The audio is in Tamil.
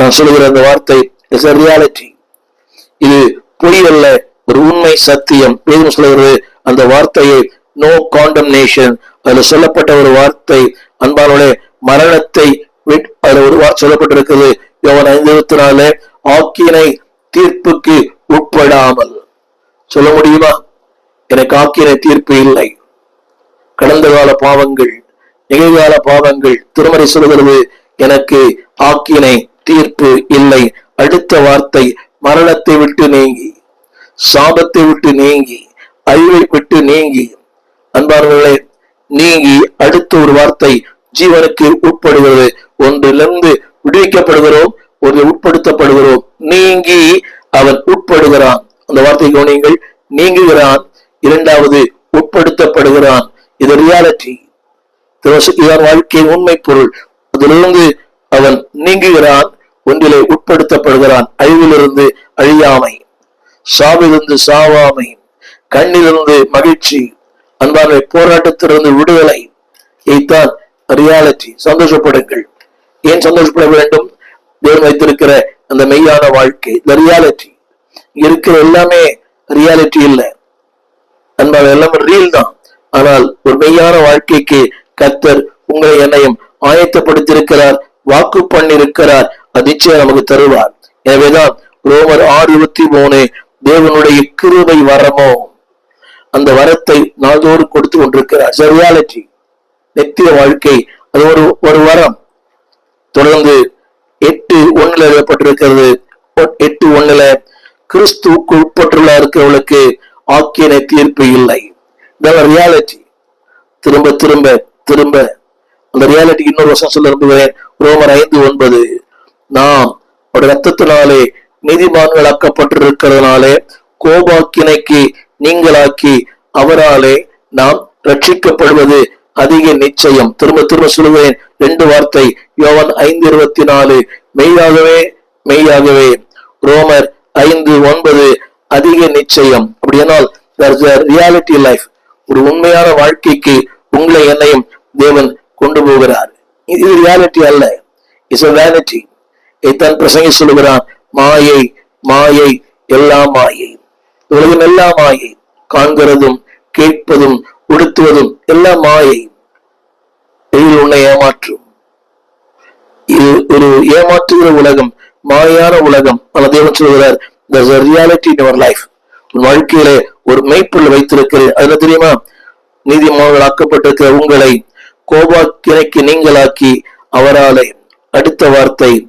நான் சொல்லுகிற அந்த வார்த்தை இஸ் அ ரியாலிட்டி இது பொய் அல்ல ஒரு உண்மை சத்தியம். வேதம் சொல்லுகிறது அந்த வார்த்தையை நோ காண்டம்னேஷன் அதுல சொல்லப்பட்ட ஒரு வார்த்தை அன்பானோட மரணத்தை விட்- அதுல ஒரு வார்த்தை சொல்லப்பட்டிருக்கிறது யோவன் ஐந்து இருபத்தி நாலு ஆக்கினை தீர்ப்புக்கு உட்படாமல். சொல்ல முடியுமா? எனக்கு ஆக்கினை தீர்ப்பு இல்லை. கடந்த கால பாவங்கள் நிகழ்கால பாவங்கள் திருமறை சொல்கிறது எனக்கு ஆக்கினை தீர்ப்பு இல்லை. அடுத்த வார்த்தை மரணத்தை விட்டு நீங்கி சாபத்தை விட்டு நீங்கி அழிவை விட்டு நீங்கி. அன்பார்களே நீங்கி அடுத்த ஒரு வார்த்தை ஜீவனுக்கு உட்படுகிறது. ஒன்றிலிருந்து விடுவிக்கப்படுகிறோம் ஒரு உட்படுத்தப்படுகிறோம். நீங்கி அவன் உட்படுகிறான். அந்த வார்த்தை கவனியங்கள். நீங்குகிறான் இரண்டாவது உட்படுத்தப்படுகிறான். இது ரியாலிட்டி வாழ்க்கையின் உண்மை பொருள். அதிலிருந்து அவன் நீங்குகிறான் ஒன்றிலே உட்படுத்தப்படுகிறான். அழிவிலிருந்து அழியாமை சாவிலிருந்து சாவாமை கண்ணிலிருந்து மகிழ்ச்சி அன்பான போராட்டத்திலிருந்து விடுதலை. இதைத்தான் ரியாலிட்டி சந்தோஷப்படுங்கள். ஏன் சந்தோஷப்பட வேண்டும்? தேவன் வைத்திருக்கிற அந்த மெய்யான வாழ்க்கை இந்த ரியாலிட்டி இருக்கிற எல்லாமே ரியாலிட்டி இல்லை. அன்பான எல்லாமே ரீல் தான். ஆனால் ஒரு மெய்யான வாழ்க்கைக்கு கத்தர் உங்களை என்னையும் ஆயத்தப்படுத்தியிருக்கிறார் வாக்கு பண்ணியிருக்கிறார் நிச்சயம் நமக்கு தருவார். எனவேதான் ரோமர் ஆறு இருபத்தி மூணு தேவனுடைய கிருபை வரமோ? அந்த வரத்தை நாள்தோறும் கொடுத்து கொண்டிருக்கிறார். ரியாலிட்டி நித்திய வாழ்க்கை அது ஒரு ஒரு வரம். தொடர்ந்து எட்டு ஒண்ணுல எழுதப்பட்டிருக்கிறது. ஒ- எட்டு ஒண்ணுல கிறிஸ்துவுக்கு உட்பட்டுள்ள இருக்கிறவளுக்கு ஆக்கியனை தீர்ப்பு இல்லை. இதெல்லாம் ரியாலிட்டி திரும்ப திரும்ப திரும்ப. அந்த ரியாலிட்டி இன்னொரு வருஷம் சொல்ல விரும்புகிறேன். ரோமர் ஐந்து ஒன்பது. நாம் அவருடைய ரத்தத்தினாலே நீதிமான்களாக்கப்பட்டிருக்கிறதுனாலே கோபாக்கினைக்கு நீங்களாக்கி அவராலே நாம் ரட்சிக்கப்படுவது அதிக நிச்சயம். திரும்ப திரும்ப சொல்லுவேன். ரெண்டு வார்த்தை. யோவன் ஐந்து இருபத்தி நாலு. மெய்யாகவே மெய்யாகவே. ரோமர் ஐந்து ஒன்பது. அதிக நிச்சயம். அப்படியானால் ரியாலிட்டி லைஃப் ஒரு உண்மையான வாழ்க்கைக்கு உங்களை என்னையும் தேவன் கொண்டு போகிறார். இது ரியாலிட்டி அல்ல. Is a vanity. இதைத்தான் பிரசங்கி சொல்லுகிறான் மாயை மாயை எல்லாம் மாயை உலகம் எல்லாம் மாயை காண்கிறதும் கேட்பதும் உடுத்துவதும் எல்லாம் மாயை வெயில் உன்னை ஏமாற்றும். இது ஒரு ஏமாற்றுகிற உலகம் மாயான உலகம். பல தேவன் சொல்கிறார் there's a reality in your life. உன் வாழ்க்கையிலே ஒரு மெய்ப்பொருள் வைத்திருக்கிறேன். அதுல தெரியுமா? நீதிமான்கள் ஆக்கப்பட்டிருக்கிற உங்களை கோபாக்கினைக்கு நீங்களாக்கி அவராலே அடுத்த வார்த்தை